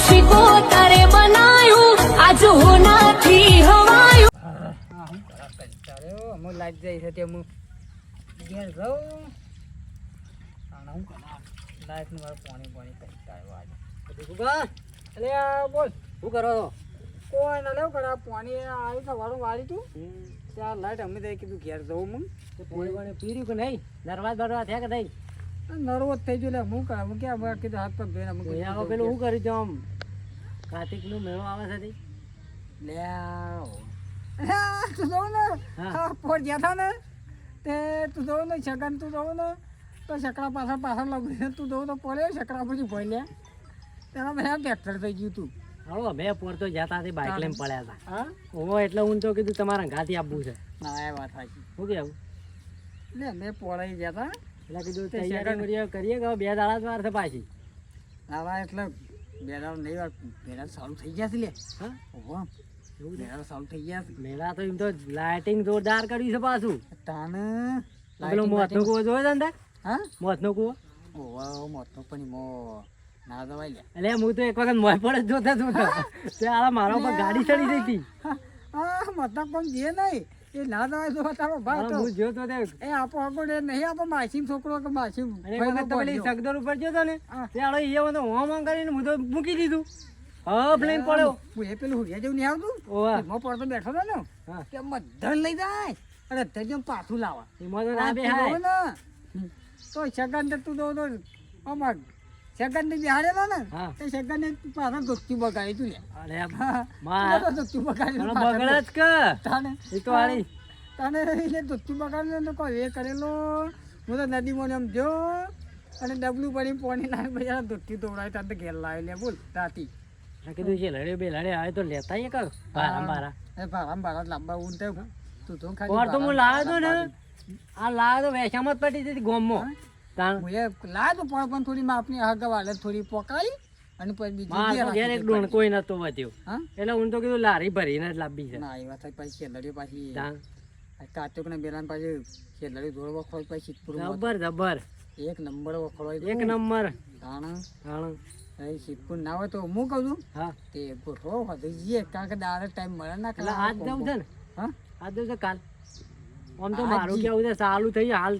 શીખો તારે બનાયું? આજ હું તારે લાગ જાય છે તે હું ઘેર જાઉં અને હું મારે પાણી પાણી કરી તારે આજે બોલ શું કરો છો કોઈ ના લેવું કરા પાણી આવ્યું સવારું વાળી તું ત્યાં લાઈટ અમે દઈ કીધું ઘેર જવું હું પોણી પાણી પીર્યું કે નહીં? દરવાજ બરવાજ થયા કે નહીં? નર્વસ થઈ ગયો લે હું કરા હું ક્યાં મેં કીધું? હાથ પગ ધોઈને મૂકી આવો પેલું હું કરી છે આમ? કાર્તિકનું મેળો આવે છે તે? લે. તું જોઉં ને? હા. હા પોર ગયા હતા ને? તે તું જોઉં ને છગન તું જોઉં ને? તો છકડા પાછળ પાછળ લગી તું જોઉં તો પોલે છકડા પછી ભોલ્યા તેના બધા ટ્રેક્ટર થઈ ગયું તું. આવો મેં પોરતો જતા તે બાઇક લઈને પડ્યા હતા હા? ઓહો એટલે હું તો કીધું તમારા ઘાથી આપવું છે. ના એ વાત સાચી. શું કેવું? લે મેં પોળાઈ ગયા હતા એટલે કીધું તૈયારી કરીએ કરીએ કે બે દાડા વાર છે પાછી? આવા એટલે બે દાડા નહીં વાર બે ચાલુ થઈ ગયા છે લે. હા? ઓહો દાડા ચાલુ થઈ ગયા છે. મેળા તો એમ તો લાઇટિંગ જોરદાર કર્યું છે પાછું. તાને પેલો મોતનો કૂવો જોયો છે ને હા? મોતનો કૂવો? ઓહો પણ મો ના દવાઈ લે. એટલે હું તો એક વખત મોય પડે જ જોતો જોતો ત્યાં મારા ઉપર ગાડી ચડી જઈ હતી. હા મતલબ પણ જે નહીં. એ ના દવાઈ જો તારો તો. હું જોતો તે. એ આપો આગળ ને નહીં આપો માસીમ છોકરો કે માસીમ અને તો પેલી સગદર ઉપર જો તો ને હા. ત્યારે એ તો હોમ હોમ કરીને હું તો મૂકી દીધું. હા ફ્લેમ પડ્યો. હું એ પેલું હુરિયા જેવું નહીં આવતું? ઓવા એમાં પડતો બેઠો તો ને. કે મધન લઈ જાય અને તે જેમ પાછું લાવા. એમાં તો ના બે તું હાય તો સગન ને તું તો તો આમાં સગન ને બિહાડેલો ને હા. તે સગન ને પાછળ ધોતી બગાડી તું અરે માં તું બગાડી બગડે જ કે? તાને એ તો વાળી તને એને ધોતી બગાડેલો ને કોઈ એ કરેલો. હું તો નદીમાં એમ જો અને ડબલું પડી પોણી લાવી દોડાય તાર તો ઘેર લાવી લે બોલ તાતી. કીધું છે લડે બે લડે આવે તો લેતા કર ભારા. બારા એ ભારા ભારા લાંબા થયું તું તો ખાલી તો હું લાવ્યો તો ને આ લાવ્યો તો વેચામાં જ પટી હતી ગોમમાં. તાણ. લાવ્યો પણ પણ થોડી માપની હગા વાળે થોડી પોકાળી અને પછી બીજી ઘેર એક ડોણ કોઈ નતો વધ્યો. એટલે હું તો કીધું લારી ભરીને જ લાવવી છે. ના એ વાત પછી છેલ્લડી પાછી કાચોક ને બેલાન પાછી છેલ્લડી ધોળ વખોળ પછી જબર જબર. એક નંબર વખોળવાય એક નંબર. ધાણા ધાણા સિદ્ધપુર ના હોય તો હું કહું છું હા. તે ગોઠવો વધી જઈએ. કારણ કે દાડે ટાઈમ મળે ના આજ જવું છે ને? હા? આજ જવું છે કાલ. આમ તો મારું કેવું છે સારું થઈ હાલ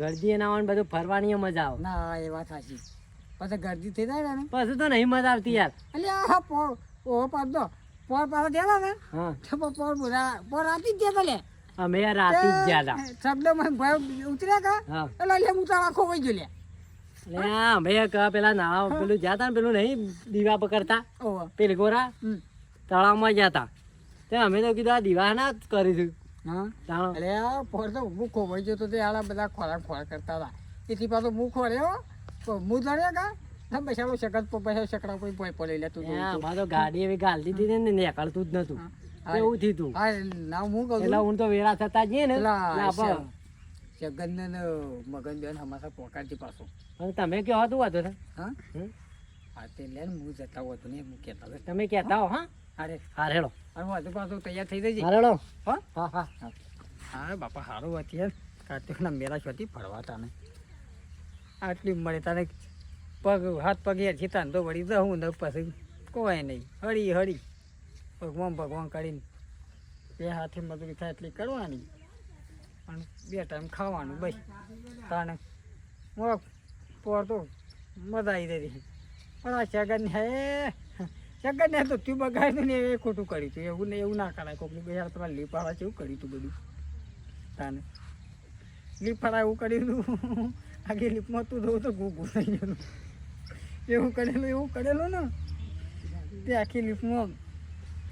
ગરદી એના આવવાનું બધું ફરવાની મજા આવે. ના એ વાત સાચી. પછી ગરદી થઈ જાય ને પછી તો નહીં મજા આવતી યાર. એટલે પોર ઓહો પાડ દો પોર પાછો દેલા ને? હા. તો પોર પોર પોર આપી જ દેતો લે અમે યાર રાતે જ ગયા હતા શબ્દમાં ભાઈ ઉતર્યા કા? એટલે એટલે હું તારા આખો વઈ ગયો લે. અમે એક પેલા નાવા પેલું હતા ને પેલું નહીં દીવા પકડતા. પેલી ગોરા. તળાવમાં હતા તે. અમે તો કીધું આ દીવા ના જ કરીશું. અરે પોર તો હું ખોવાઈ ગયો તો આલા બધા ખોરાક ખોરાક કરતા હતા. એથી પાછો હું ખોર્યો હું? ધર્યા કા? ના બેસાડો શકત પછી શકડા કોઈ પોઈ પડે લે તું તો. ગાડી એવી ને નીકળતું જ નતું. એવું થયું તું. હા ના હું કહું એટલે હું તો વેળા થતા જઈએ ને જગન ને મગન બેન હમાસા પોકારતી પાછો. તમે કયો હતું વાતો હા? હા તે લે હું જતા હોતો ને હું કહેતા તમે કહેતા હો હા? અરે હાર હેડો. અરે વધુ પાછું તૈયાર થઈ જજે. હા હેડો. હા? હા હા. હા બાપા સારું હતી યાર કાર્તિકના મેળા છોથી ફરવા તાને. આટલી મળે તને પગ હાથ પગ હેઠી તાન તો વળી જવું ને પછી કોઈ નહીં. હળી હળી. ભગવાન ભગવાન કરીને બે હાથે મજૂરી થાય એટલી કરવાની. અને બે ટાઈમ ખાવાનું બસ. તાને પોર તો મજા આવી જતી. પણ આ શગન હે શગન ને તો તું બગાડ્યું ને એ ખોટું કર્યું તું. એવું ને એવું ના કરાય. કોકની બે યાર તમારે લીપાવા છે, એવું કર્યું તું બધું. તાને. લીફાડા એવું કર્યું હતું આગે લીપમાં તું જોઉં તો ઘૂ ઘૂ થઈ ગયેલું. એવું કરેલું એવું કરેલું ને. તે આખી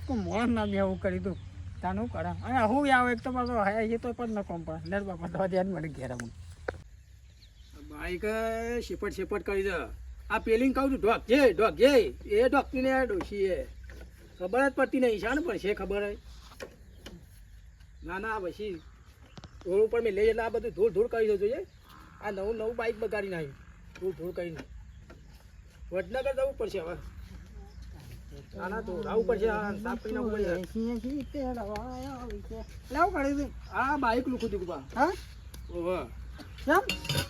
કોઈ મોણ ના બે એવું કરી દઉં તાનું કરા અને હું આવું એક તો પાછો હે, એ તો પણ ન કોમ પણ નર બાપા તો ધ્યાન મળી ઘેર હું બાઈક શેપટ શેપટ કરી દે. આ પેલિંગ કહું છું ઢોક જે ઢોક જે એ ઢોકતી ને ડોશી એ. ખબર જ પડતી નહીં શાને પડશે ખબર ના ના પછી રોડ ઉપર મેં લઈ એટલે આ બધું ધૂળ ધૂળ કરી દો છે આ નવું નવું બાઈક બગાડી નાખ્યું. ધૂળ ધૂળ કરીને વડનગર જવું પડશે હવે. ના ના ધૂળ આવવું પડશે આ સાફ કરીને આવવું પડશે. લાવું કર્યું આ બાઈક લુખું દીકું હા? ઓહો. કેમ?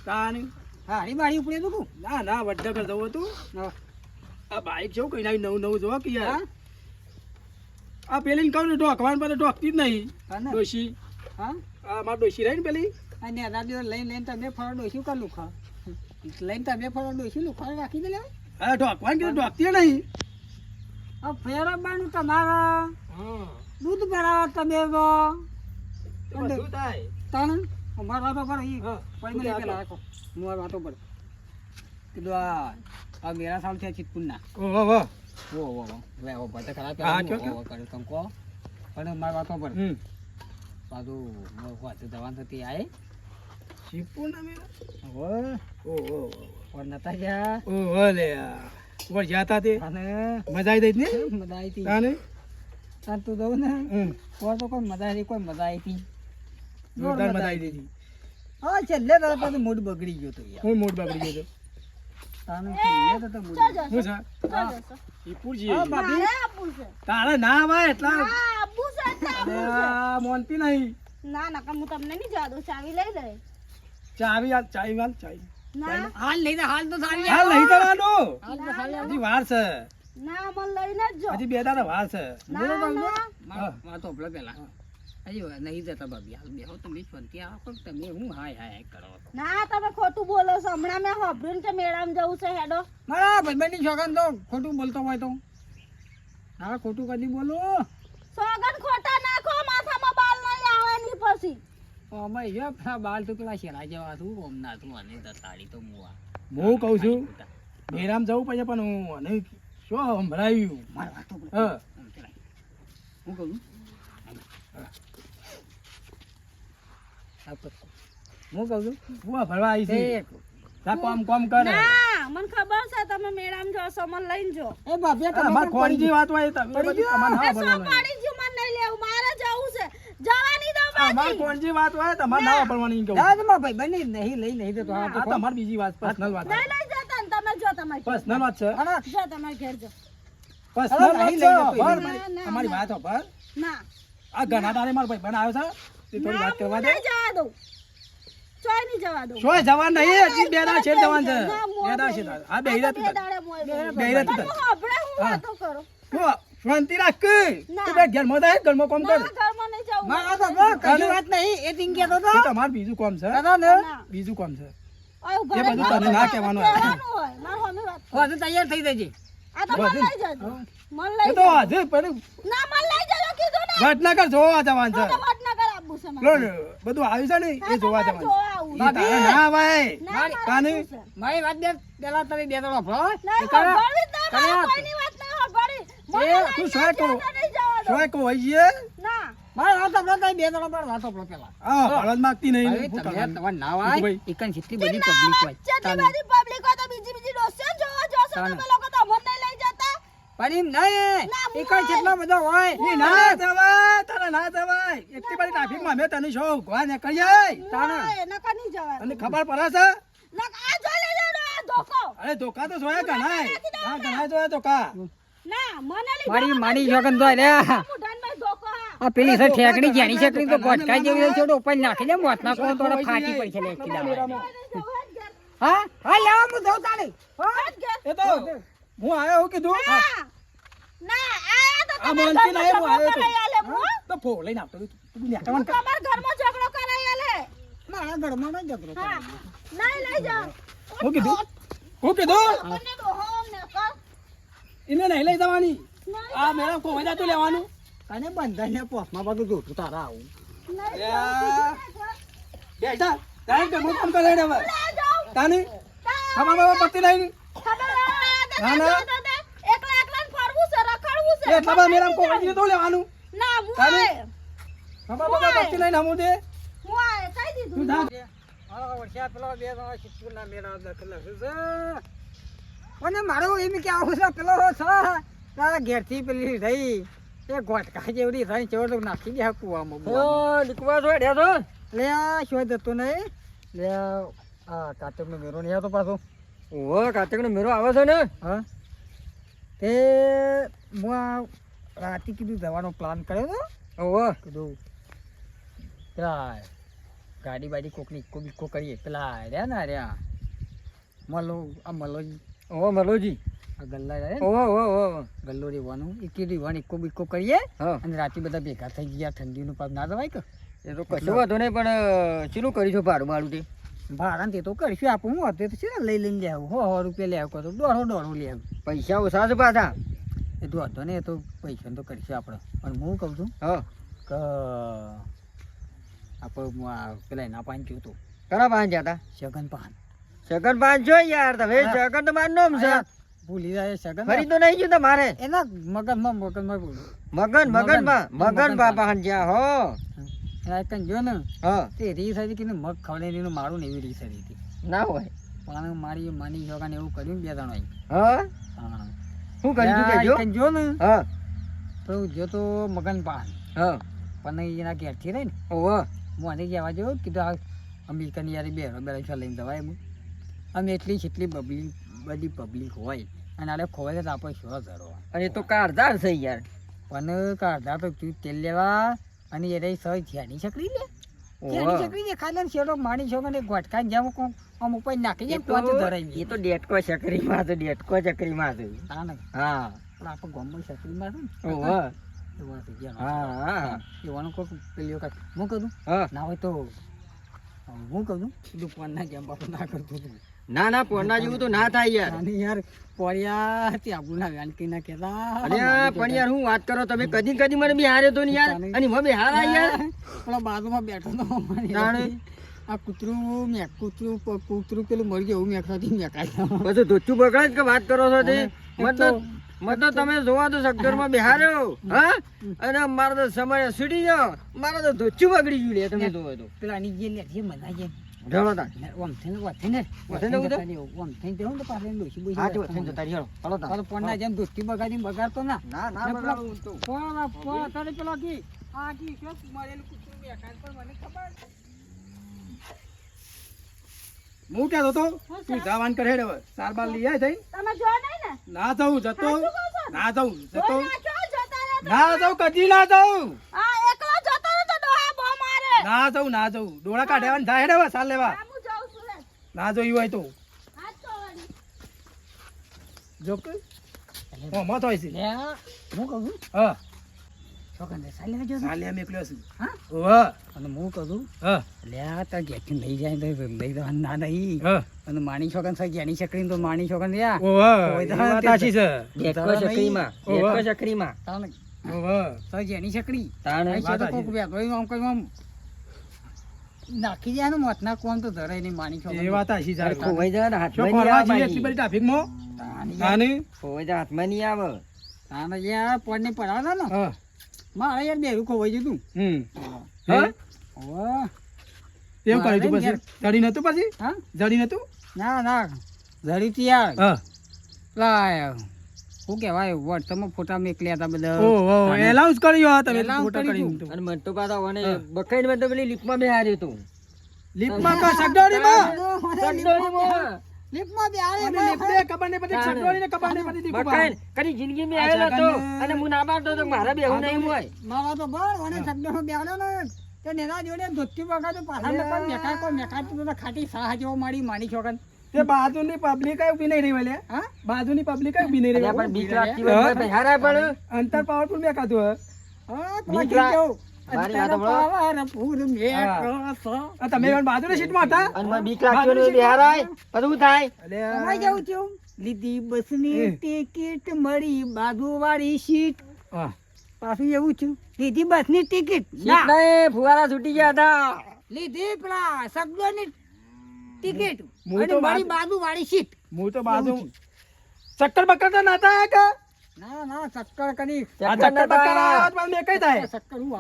કાની હરી બારી ઉપડે તું ના ના વડનગર દઉં હતું. આ બાઈક છે કઈ નાખી નવું નવું જોવા કે યાર. આ પેલી કહું ને ઢોકવાન પર ઢોકતી જ નહીં? ડોશી. હા? આ મારી ડોશી રહી ને પેલી? અને રાડીઓ લઈને લઈને તમે ફળો ડોશી કર લુખા. લઈને તમે ફળો ડોસ્યું લુખા રાખી દે લેવા હા ઢોકવાન કે ઢોકતી નહીં. આ ફેરવવાનું તમારા. દૂધ ભરાવા તમે બધું થાય. તણ અમાર વાતો પર ઈ હા, કોઈ મને? પેલા રાખો. હું આ વાતો પર કીધું આ આ મેરા સાલ થયા ચિતપુરના. ઓહો વાહ વો વો વો વે વો બધા ખરાબ હા, પેલા વો વો કરે તમ કો પણ માર વાતો પર હમ. પાછું મોર વાત જવાન થતી આય. શિવપુર ના મેરા હવે ઓહો પણ નતા ગયા. ઓહો લે ઉપર જાતા તે? અને? મજા આવી ગઈ ને? મજા આવી હતી તાને? તાર તું દઉં ને? કોઈ તો કોઈ મજા આવી કોઈ મજા આવી હતી જોરદાર મજા દીધી. હા છેલ્લે તારા પાસે મૂડ બગડી ગયો તો યાર. હું મૂડ બગડી ગયો તો? તારે ના આવાય એટલા. આબુ છે એટલે આબુ. અરે, મોનતી નહીં. ના ના હું તમને નહીં જવા દઉં. ચાવી લઈ લે. ચાવી હાલ ચાવી હાલ ચાવી. હાલ. લઈ હાલ તો સારી હાલ નહીં કરવાનું હાલ હજી વાર છે. ના મને લઈને જ જો. હજી બે દાડા વાર છે. ના ના. માર માર તો પેલા નહીં જતા ભાભી હાલ બેહો તમે શાંતિ આવો તમે હું હાય હાય કરો ના તમે ખોટું બોલો છો. હમણાં મેં ને કે મેળામાં જવું છે હેડો. મારા ભાઈબંધની છોકરાને તો ખોટું બોલતો હોય તો. હા ખોટું કદી બોલું. સોગન ખોટા નાખો માથામાં બાલ નહીં આવે ની પછી. અમે જો પેલા બાલ તો પેલા શેરા જેવા તું ઓમના હતું અને તાળી તો મુવા. હું કહું છું મેરામ જવું પડે પણ હું અને શું સંભળાયું? મારા વાતો બોલ. હા. હું કહું છું? આ તો- હું કહું છું? હું ભરવા આવી છે. કોમ કોમ કર. ના મને ખબર છે તમે મેળામાં જશો મને લઈને જો. એ ભાભી તમે અમાર પણ કોણજી પડી વાત હોય તમે બધી ગયો. ના એ પાડી ગયું મને નહીં લેવું મારે જવું છે. જવાની દો અમાર બાકી. વાત હોય તમારે ના. વાપરવાની કહું. જા તો મારા ભાઈબંધની નહીં લઈ નહીં તો આ તમારી બીજી વાત પર્સનલ વાત. નહીં લઈ જતા ને તમે જો તમારે પર્સનલ વાત છે. અરે, જો તમારે ઘેર જો. પર્સનલ વાત છે. લઈ જતો ભર એ. મારી- ના, અમારી આ ઘણા તારે મારો ભાઈ બન આવ્યો છે. તે થોડી વાત કરવા દે. જવા દઉં. ચોય નહીં જવા દઉં. શોય જવાન નહીં હજી બે દાડા છે જવાન છે. બે દાડા છે આ બે હીરા તું બે દાડે મોય નહીં. બે હીરા તું પણ હું હભળે હું હા. વાતો કરું. હું શાંતિ રાખ. તું બે ઘરમાં જાય ઘરમાં કામ કર. ના ઘરમાં નહીં જવું. મારા તો બહુ વાત નહીં એ તો એ તમારે બીજું કામ છે. ને બીજું કામ છે. એ બધું તને ના કહેવાનું હોય. વાત. તૈયાર થઈ જજે. આ તો મને લઈ જજો. મને લઈ તો જજો. પણ ના મને લઈ જજો કીધું ને. વડનગર જોવા જવાન છે. તો બધું આવ્યું છે ને એ જોવા જવાનું. ના ભાઈ. કાને? મારી વાત બે પેલા તમે બે ત્રણ લઈ તું જજો, કહું. શું તમે કરવાનું? ના ના, પણ એમ નહીં. એ એકન જેટલો બધો હોય એ ના જવાય તારે ના જવાય. એટલી બધી ટ્રાફિકમાં મેં તને શું ગોવા ને કરીએ તાને. ના, નકર નહીં જવાનું. અને ખબર પડે છે? નકર આ જોઈ લેજો ને, આ ધોકો. અરે ધોકા તો જોયા ઘણાય. હા ઘણાય જોયા ધોકા. ના, મને મારી માની જોગન તો લે. આ પેલી સર ઠેકડી જાણી છેકડી તો ગોટકા જેવી છે તો ઉપર નાખી દે મોત ના કોણ તોડે ફાટી લે હોય ને ઘેર. હા? હા લેવા હું દઉં તાને જ ઘેર. એ તો હું આયો હું કીધું? ના, ના, આયા તો આ ઘરમાં ના હું આયો તો. તો ફો લઈને આપતો તું તું નેકળવાનું કર. ઘરમાં ઝઘડો કરાય આલે. મારા ઘરમાં ના ઝઘડો કરાય. ના લઈ જા હું કીધું? હું કીધું? બંને ડોહો ને કર. એને નહીં લઈ જવાની. આ મેડમ કોઈ જાતું લેવાનું? તને બંધાઈને પોસમાં બધું જોતું તારા આવું. બેટા તારે કે હું કામ કરે હવે. તાને? બાબા પતિ તો ના, ના. તો એકલા એકલા ફરવું છે રખડવું છે. એ ખબર મેડમ કોઈ તો લેવાનું. ના હું? આય. ખબર બાબા પતિ નહીં હમું દે. હું આય. કહી દીધું. તું જા અને મારું એમ કે આવું છે પેલો છે તારા ઘેરથી પેલી રહી. એ ગોટકા જેવડી રહી ચોર નાખી દે કુવામાં લીકવા છો હેડ્યા છો લે આ શું જતો નહીં? લે આ કાતરનો મેરો નહીં આવતો પાછો. ઓહો કાતકનો મેરો આવે છે ને? હા. તે હું આ રાતે કીધું જવાનો પ્લાન કર્યો હતો ઓહો. કીધું પેલા ગાડી બાડી કોકની ઇકો બિકો કરીએ. પેલા રહ્યા ને રહ્યા. મલો આ મલોજી. ઓહો મલોજી. આ ગલ્લા જાય ઓહો ઓહો ઓહો. ગલ્લો રેવાનું એકી રેવાનું ઇકો બીકો કરીએ હા. અને રાતે બધા ભેગા થઈ ગયા. ઠંડીનું પાક ના દવાય કે? એ તો કશું વાંધો નહીં પણ અ, કરીશું? ભાડું ભાડું તે? ભાડા તે તો કરશું આપું હું તો છે ને લઈ લઈને લેવું હો સો રૂપિયા લેવું કહો તો દોઢો દોઢો લેવું પૈસા ઓછા છે પાછા. એ તો નહીં એ તો પૈસા તો કરશું આપણે પણ હું કહું છું હા. કે આપણે પેલા એના પાન જોયું હતું કરા પાન હતા સગન પાન. સગન પાન જો યાર તમે. સગન તો મારું નામ છે. ભૂલી જાય સગન ફરી તો નહીં ગયું તમારે? એના મગનમાં મગનમાં મગન મગનમાં મગન બાપા હંજ્યા હો. એના જો ને હા. તે રીસ હતી કે મગ ખવડાવી એનું મારું ને એવી રીસ હતી. ના હોય. પણ મારી માની જોગાને એવું કર્યું બે ત્રણ હા? હા. શું કર્યું કે જો ને? હા. તો જો તો મગન પાન હા. પણ એના ઘેરથી રહી ને ઓહો. હું અને કહેવા જો કીધું આ અમેરિકન યાર બે બે છો લઈને જવાય એમ. અમે એટલી છેટલી પબ્લિક બધી પબ્લિક હોય અને આલે ખોવાય તો આપણે શું ધરો અને તો કારદાર છે યાર. પણ કાઢા તો તું તેલ લેવા અને એ રહી સહી ધ્યાની છકડી લે. ધ્યાની છકડી દે ખાલી ને શેડો માણી છો ને ગોટકા જેમ કોમ આમ ઉપર નાખી જાય તો તો ધરાઈ એ તો ડેટકો ચકરીમાં છે ડેટકો ચકરીમાં છે હા ને. હા. પણ આપણે ગોમ્બો છકડીમાં છે ને. ઓહો. હા હા. એવાનું કોક પેલી વખત હું કરું? હા. ના હોય તો હું કહું છું? દુકાનના કેમ બાપુ ના કરતું તું. ના ના પોરના જેવું તો ના થાય યાર. અને યાર. પોરિયા ત્યાં આબુના વેણકી ના કેતા અરે પણ યાર હું વાત કરો તમે કદી કદી મને બિહાર્યો તો ને યાર. અને મને બિહારા યાર. પેલા બાજુમાં બેઠો તો તાણે? આ કૂતરું મેં કૂતરું કૂતરું પેલું મરી ગયું એવું મેં મેકાય બધું ધોચું બગડે કે વાત કરો છો તે? મતલબ મતલબ તમે જોવા તો સગદરમાં બિહાર્યો હા? અને મારો તો સમય છૂટી ગયો. મારો તો ધોચું બગડી ગયું લે તમે જોવો તો. પેલા ની જે લે જે મના જે. જણો તા ને ઓમ થઈને વાત થઈને. વાત થઈને જતા રહ્યો. ઓમ થઈને જવું તો પાછળ ડોશી બોશી હા તો થઈને થઈને. જતા રહ્યો. હાલો તા પાછો જેમ દોસ્તી બગાડીને બગાડતો ના. ના ના બગાડું તો. પોણા- પોણા તારે પેલો કી, આ કી શું મરેલું કૂતરું મેકાય પણ મને ખબર હું કહેતો તો. તું જવાન કરે હેડ હવે. સાર બાર લઈ આય થઈ તમે જો નહીં ને. ના જાઉં જતો? ના જાઉં જતો. ના જાઉં કદી ના જાઉં. આ એકલો જતો તો ડોહા બો મારે. ના જાઉં ના જાઉં. ડોળા કાઢ્યા જાય હેડે હવે સાર લેવા. ના જોયું હોય તો. તો. જો કે. ઓ મત હોય છે. હું કહું હા. છોકરાને સાલે આવજો ને. સાર એકલો છું હા? ઓહો અને હું કહું હા. લે આ તાર ઘેરથી લઈ જાય તો લઈ જવાનું ના નહીં. અને માણી છોકન સાહેબ જેની છકડીને તો માણી છોકન રહ્યા ઓહો કોઈ એ દાડે વાત તે- સાચી છે. ડેટકો ચકરીમાં ઓહો. ડેટકો ચકરીમાં. તાણે ઓહો સાહેબ જેની છકડી તાણે તો કોક સાચી. બેઠો આમ કઈ આમ નાખી જાય ને મોતના કોણ તો ધરાય નહીં માણી છો એ વાત આશી જાય ખોવાઈ જાય ને હાથમાં નહીં આવે. એટલી. બધી ટ્રાફિકમાં તાણે આને ખોવાઈ જાય હાથમાં નહીં આવે. તાણે યાર પોડને પડાવતા ને? હા. મારે યાર બે રૂખો હોય જતું. હમ. હા? હા? એમ કર્યું તું પછી? જડી નતું પછી? હા? જડી નતું ના ના. ધરીથી યાર. હા. પેલા શું કહેવાય વોટ્સઅપમાં ફોટા મેકલ્યા હતા બધા. ઓહો એલાઉન્સ કર્યો તમે ફોટા કરી અને મને તો પાછા મને બકાઈને મને તો પેલી લિપમાં બેહાર્યો તો. લીપમાં કા સગડોળીમાં સગડોળીમાં. લીપમાં બેહાડે અને લીપને ખબર નહીં પડી સગડોળીને ખબર નહીં પડી દીકુ બકાઈને કરી જિંદગી મેં આવેલો તો અને હું ના પાડતો તો મારા બેહું નહીં હોય. મારા તો બળ અને શબ્દો બેહાડ્યો ને. તે નેના જોડે ધોતી વગાડે પાછા મેં પણ તો ખાટી સાહ જેવો મારી માની છોકન તે બાજુની પબ્લિક ઊભી નહીં રહી વલે હા? બાજુની પબ્લિક ઊભી નહીં રહી પણ બીક લાગતી હોય તો પણ. અંતર પાવરફુલ મેં કાધું હે હા બીક લાગ- તમે પણ સીટમાં હતા? અને બીક લાગતી હોય પછી થાય? અલ્યા. તમારે કેવું લીધી બસની. ટિકિટ મળી બાજુવાળી સીટ. પાછું એવું થયું. લીધી બસની ટિકિટ. નહીં, ફુવારા છૂટી ગયા હતા. લીધી પેલા શબ્દોની ટિકિટ. મારી બાજુ- વાળી સીટ. હું તો બાજુ ચક્કર બક્કર તો નતા કે? ના ના ચક્કર કરી. ચક્કર કઈ થાય?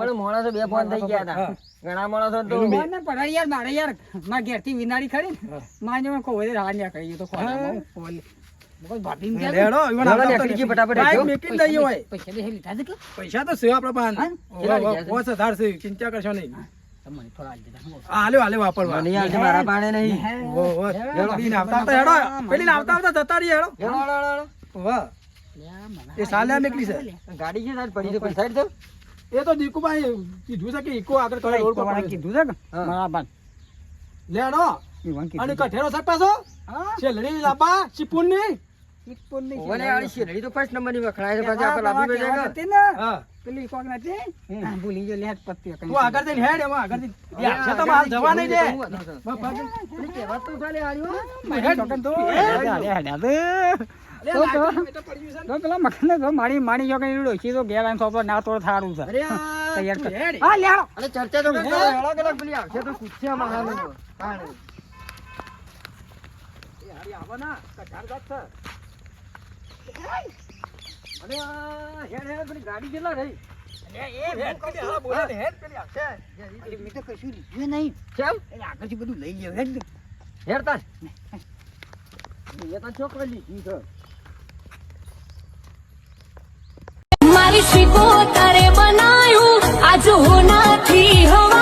પણ માણસો બે ફોન થઈ ગયા હતા. ઘણા માણસો તો મને યાર મારે યાર ખરી ને. જો કોઈ કરી તો ખોલામાં. પૈસા તો ચિંતા કરશો નહીં. આલી દીધા હું આ હાલ્યો હાલ્યો વાપરવા. મને યાર મારા પાણે નહીં. પેલીને આવતા આવતા હેડો પેલીને આવતા આવતા જતા રહી હેડો. હેડો, હેડો, હેડો. એ સાલ્યા મેકલી છે ગાડી છે સાહેબ પડી છે કોઈ સાઈડ તો? એ તો દીકુભાઈ કીધું છે કે ઈકો આગળ કરે રોડ પર છે. કીધું છે કે મારા બાન લેડો અને કઠેરો સાહેબ પાછો. છે લડી લાંબા ચીપુનની ચિત્તપુરની ઓને આળી શેરડી તો first number ની વખણાય છે પાછી આપણે લાંબી બેઠા હતી ને? પેલી કોક નથી હા, ભૂલી ગયો લેટ પત્તી તું આગળ જઈને હેડ એમાં આગળ જઈને. યાર, છે તો હાલ જવા નહીં દે. પેલી કહેવત તો ખાલી આળી હો. તો તો તો. પેલા મખને તો મારી માણી જો કઈ છી તો ગેલા આવીને સોપડો ના તો થારું છે. અરે આ તૈયાર કર. અરે ચર્ચા તો. અલગ અલગ પેલી આવશે તો. એ હારી આવો ના, જાત છે. અરે હેડ હેડ પેલી ગાડી કેટલા રહી. મેં તો કશું લીધું નહીં. કેમ? આગળથી બધું લઈ ગયો હેડ. હેડ તાર. એ તો ચોકડી લીધી છે. શીખો તારે બનાયું. આજુ નથી હવા